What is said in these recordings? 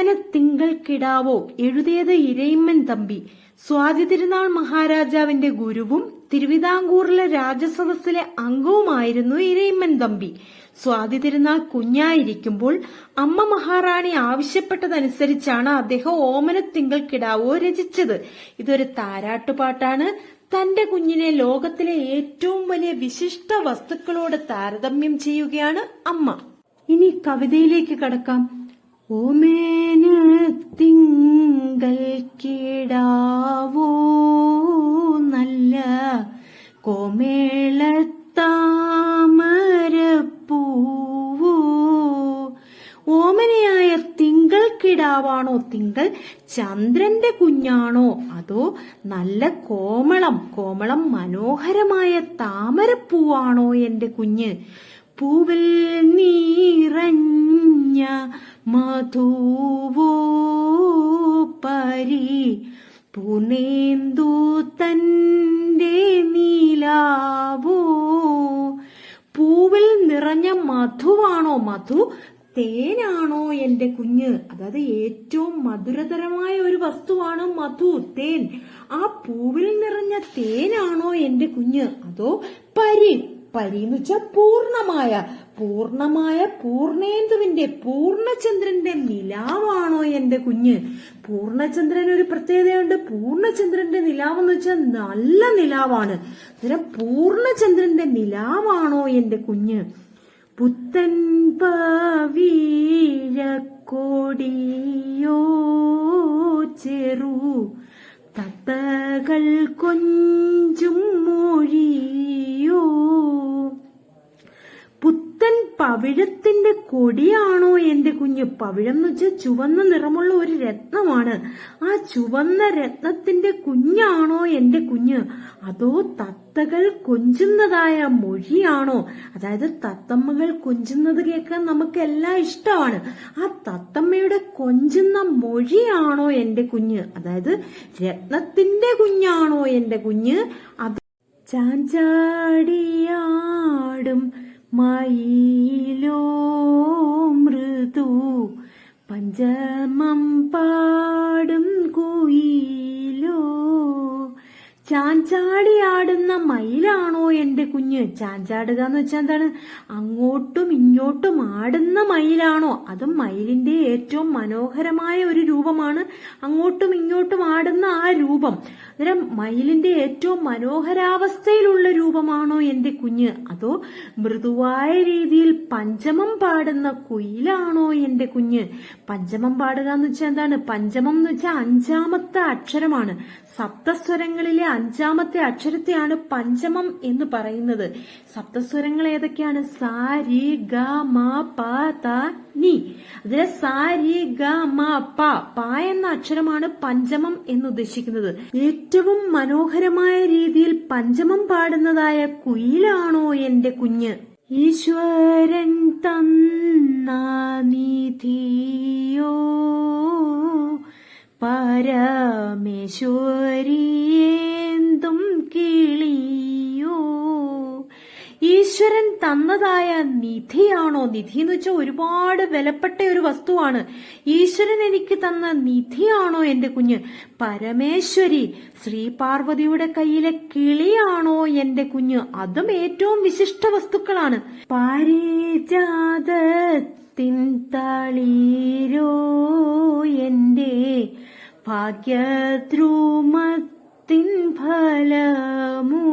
ഓമന തിങ്കൾ കിടാവോ എഴുതിയത് ഇരയിമ്മൻ തമ്പി. സ്വാതി തിരുനാൾ മഹാരാജാവിന്റെ ഗുരുവും തിരുവിതാംകൂറിലെ രാജസദസ്സിലെ അംഗവുമായിരുന്നു ഇരയിമ്മൻ തമ്പി. സ്വാതി തിരുനാൾ കുഞ്ഞായിരിക്കുമ്പോൾ അമ്മ മഹാറാണി ആവശ്യപ്പെട്ടതനുസരിച്ചാണ് അദ്ദേഹം ഓമന തിങ്കൾ കിടാവോ രചിച്ചത്. ഇതൊരു താരാട്ടുപാട്ടാണ്. തന്റെ കുഞ്ഞിനെ ലോകത്തിലെ ഏറ്റവും വലിയ വിശിഷ്ട വസ്തുക്കളോട് താരതമ്യം ചെയ്യുകയാണ് അമ്മ. ഇനി കവിതയിലേക്ക് കടക്കാം. ഓമേന തിങ്കൾ കിടാവോ നല്ല കോമേളത്താമരപ്പൂവോ? ഓമനയായ തിങ്കൾ കിടാവാണോ തിങ്കൾ? ചന്ദ്രന്റെ കുഞ്ഞാണോ അതോ നല്ല കോമളം കോമളം മനോഹരമായ താമരപ്പൂവാണോ എന്റെ കുഞ്ഞ്? പൂവിൽ നീറഞ്ഞ മധുവോ പരി പൂനേന്തു തന്റെ നീലാവോ? പൂവിൽ നിറഞ്ഞ മധുവാണോ? മധു തേനാണോ എന്റെ കുഞ്ഞ്? അതായത് ഏറ്റവും മധുരതരമായ ഒരു വസ്തുവാണ് മധു തേൻ. ആ പൂവിൽ നിറഞ്ഞ തേനാണോ എന്റെ കുഞ്ഞ്? അതോ പരി. പരി പൂർണമായ പൂർണമായ പൂർണേന്ദുവിന്റെ പൂർണചന്ദ്രന്റെ നിലാവാണോ എന്റെ കുഞ്ഞ്? പൂർണചന്ദ്രൻ ഒരു പ്രത്യേകതയുണ്ട്. പൂർണചന്ദ്രന്റെ നിലാവെന്ന് വെച്ചാൽ നല്ല നിലാവാണ്. അന്നേരം പൂർണചന്ദ്രന്റെ നിലാവാണോ എന്റെ കുഞ്ഞ്? പുത്തൻ പവീഴക്കോടിയോ ചെറു തത്തകൾ കൊഞ്ചും പവിഴത്തിന്റെ കൊടിയാണോ എന്റെ കുഞ്ഞ്? പവിഴം എന്ന് വെച്ചാൽ ചുവന്ന നിറമുള്ള ഒരു രത്നമാണ്. ആ ചുവന്ന രത്നത്തിന്റെ കുഞ്ഞാണോ എന്റെ കുഞ്ഞ്? അതോ തത്തകൾ കൊഞ്ചുന്നതായ മൊഴിയാണോ? അതായത് തത്തമ്മകൾ കൊഞ്ചുന്നത് കേൾക്കാൻ നമുക്ക് എല്ലാം ഇഷ്ടമാണ്. ആ തത്തമ്മയുടെ കൊഞ്ചുന്ന മൊഴിയാണോ എന്റെ കുഞ്ഞ്? അതായത് രത്നത്തിന്റെ കുഞ്ഞാണോ എന്റെ കുഞ്ഞ്? അത് ചാഞ്ചാടിയാടും മയിലോ മൃദു പഞ്ചമം പാടും ചാഞ്ചാടിയാടുന്ന മയിലാണോ എന്റെ കുഞ്ഞ്? ചാഞ്ചാടുക എന്ന് വെച്ചാൽ എന്താണ്? അങ്ങോട്ടും ഇങ്ങോട്ടും ആടുന്ന മയിലാണോ? അതും മയിലിന്റെ ഏറ്റവും മനോഹരമായ ഒരു രൂപമാണ്. അങ്ങോട്ടും ഇങ്ങോട്ടും ആടുന്ന ആ രൂപം. അന്നേരം മയിലിന്റെ ഏറ്റവും മനോഹരാവസ്ഥയിലുള്ള രൂപമാണോ എന്റെ കുഞ്ഞ്? അതോ മൃദുവായ രീതിയിൽ പഞ്ചമം പാടുന്ന കുയിലാണോ എന്റെ കുഞ്ഞ്? പഞ്ചമം പാടുക എന്ന് വെച്ചാൽ എന്താണ്? പഞ്ചമം എന്ന് വെച്ചാൽ അഞ്ചാമത്തെ അക്ഷരമാണ്. സപ്തസ്വരങ്ങളിലെ അഞ്ചാമത്തെ അക്ഷരത്തെയാണ് പഞ്ചമം എന്ന് പറയുന്നത്. സപ്തസ്വരങ്ങൾ ഏതൊക്കെയാണ്? സാ രി ഗ മ പ ത നി. അതിലെ സാ രി ഗ മ പ പ എന്ന അക്ഷരമാണ് പഞ്ചമം എന്ന് ഉദ്ദേശിക്കുന്നത്. ഏറ്റവും മനോഹരമായ രീതിയിൽ പഞ്ചമം പാടുന്നതായ കുയിലാണോ എന്റെ കുഞ്ഞ്? ഈശ്വരൻ തന്ന നിധിയോ പരമേശ്വരിയേന്തും കിളിയോ. ഈശ്വരൻ തന്നതായ നിധിയാണോ നിധി എന്ന് വെച്ചാൽ ഒരുപാട് വിലപ്പെട്ട ഒരു വസ്തുവാണ്. ഈശ്വരൻ എനിക്ക് തന്ന നിധിയാണോ എന്റെ കുഞ്ഞ്? പരമേശ്വരി ശ്രീ പാർവതിയുടെ കയ്യിലെ കിളിയാണോ എന്റെ കുഞ്ഞ്? അതും ഏറ്റവും വിശിഷ്ട വസ്തുക്കളാണ്. പാരിജാതത്തിൻ എന്റെ ഭാഗ്യദ്രുമത്തിൻ ഫലമോ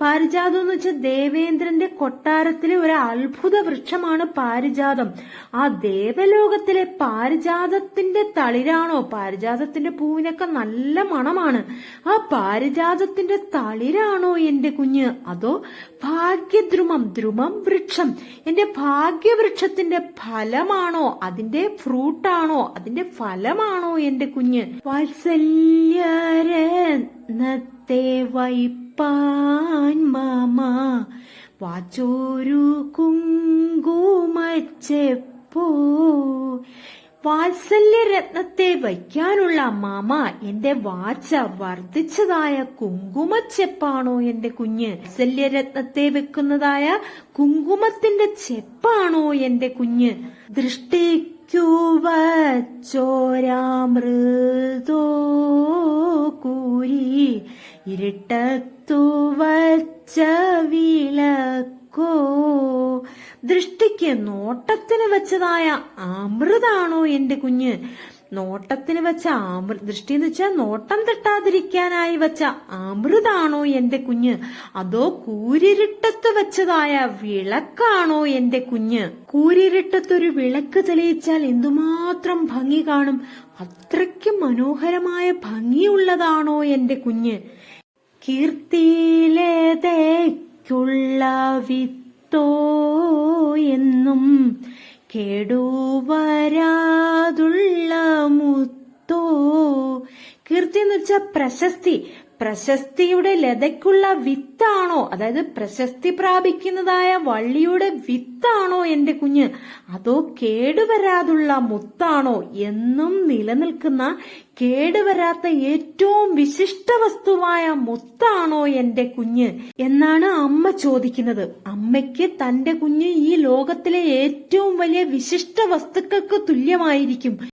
പാരിജാതം എന്ന് വെച്ചാൽ ദേവേന്ദ്രന്റെ കൊട്ടാരത്തിലെ ഒരു അത്ഭുത വൃക്ഷമാണ് പാരിജാതം. ആ ദേവലോകത്തിലെ പാരിജാതത്തിന്റെ തളിരാണോ? പാരിജാതത്തിന്റെ പൂവിനൊക്കെ നല്ല മണമാണ്. ആ പാരിജാതത്തിന്റെ തളിരാണോ എന്റെ കുഞ്ഞ്? അതോ ഭാഗ്യദ്രുമം ദ്രുമം വൃക്ഷം? എന്റെ ഭാഗ്യവൃക്ഷത്തിന്റെ ഫലമാണോ? അതിന്റെ ഫ്രൂട്ടാണോ? അതിന്റെ ഫലമാണോ എന്റെ കുഞ്ഞ്? വാത്സല്യരത്നത്തെ വൈപ്പാൻ മാമ വാച്ചോരു കുങ്കുമച്ചെപ്പോ. വാത്സല്യരത്നത്തെ വയ്ക്കാനുള്ള മാമ എന്റെ വാച്ച വർദ്ധിച്ചതായ കുങ്കുമച്ചെപ്പാണോ എന്റെ കുഞ്ഞ്? വാത്സല്യരത്നത്തെ വെക്കുന്നതായ കുങ്കുമത്തിന്റെ ചെപ്പാണോ എന്റെ കുഞ്ഞ്? ദൃഷ്ടി വച്ചോരാമൃതോ കൂരി ഇരുട്ടത്തു വച്ച വിളക്കോ. ദൃഷ്ടിക്ക് നോട്ടത്തിന് വച്ചതായ അമൃതാണോ എന്റെ കുഞ്ഞ്? നോട്ടത്തിന് വെച്ച ആമൃ ദൃഷ്ടി എന്ന് വെച്ചാൽ നോട്ടം തട്ടാതിരിക്കാനായി വെച്ച അമൃതാണോ എന്റെ കുഞ്ഞ്? അതോ കൂരിരുട്ടത്ത് വെച്ചതായ വിളക്കാണോ എന്റെ കുഞ്ഞ്? കൂരിരുട്ടത്തൊരു വിളക്ക് തെളിയിച്ചാൽ എന്തുമാത്രം ഭംഗി കാണും? അത്രയ്ക്ക് മനോഹരമായ ഭംഗിയുള്ളതാണോ എന്റെ കുഞ്ഞ്? കീർത്തിയിലേതേക്കുള്ള വിത്തോ എന്നും കേടുവരാതുള്ള മുത്തോ കീർത്തി എന്ന് വെച്ചാൽ പ്രശസ്തി. പ്രശസ്തിയുടെ ലതയ്ക്കുള്ള വിത്താണോ? അതായത് പ്രശസ്തി പ്രാപിക്കുന്നതായ വള്ളിയുടെ വിത്താണോ എന്റെ കുഞ്ഞ്? അതോ കേടുവരാതുള്ള മുത്താണോ എന്നും നിലനിൽക്കുന്ന കേടുവരാത്ത ഏറ്റവും വിശിഷ്ട വസ്തുവായ മുത്താണോ എന്റെ കുഞ്ഞ്? എന്നാണ് അമ്മ ചോദിക്കുന്നത്. അമ്മയ്ക്ക് തന്റെ കുഞ്ഞ് ഈ ലോകത്തിലെ ഏറ്റവും വലിയ വിശിഷ്ട വസ്തുക്കൾക്ക് തുല്യമായിരിക്കും.